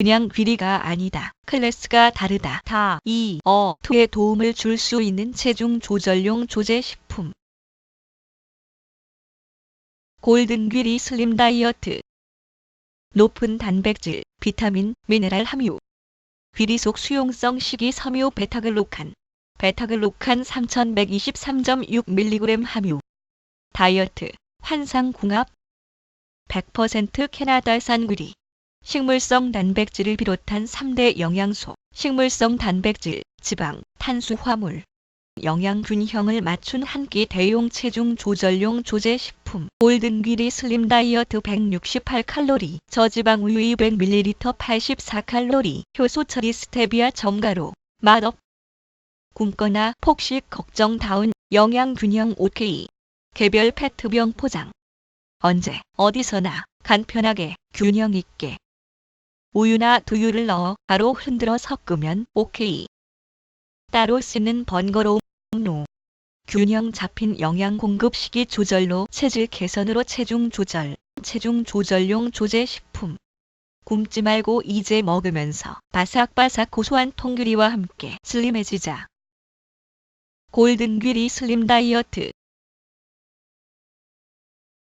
그냥 귀리가 아니다. 클래스가 다르다. 다, 이, 어, 투에 도움을 줄 수 있는 체중 조절용 조제 식품. 골든 귀리 슬림 다이어트. 높은 단백질, 비타민, 미네랄 함유. 귀리 속 수용성 식이 섬유 베타글루칸. 베타글루칸 3123.6mg 함유. 다이어트, 환상 궁합. 100% 캐나다산 귀리. 식물성 단백질을 비롯한 3대 영양소, 식물성 단백질, 지방, 탄수화물, 영양 균형을 맞춘 한 끼 대용 체중 조절용 조제 식품. 골든 귀리 슬림 다이어트 168칼로리, 저지방 우유 200ml 84칼로리, 효소 처리 스테비아 첨가로, 맛업. 굶거나 폭식 걱정 다운 영양 균형 OK. 개별 페트병 포장. 언제, 어디서나 간편하게 균형 있게 우유나 두유를 넣어 바로 흔들어 섞으면 OK. 따로 쓰는 번거로움 노. 균형 잡힌 영양 공급 시기 조절로 체질 개선으로 체중 조절, 체중 조절용 조제 식품. 굶지 말고 이제 먹으면서 바삭바삭 고소한 통규리와 함께 슬림해지자. 골든 귀리 슬림 다이어트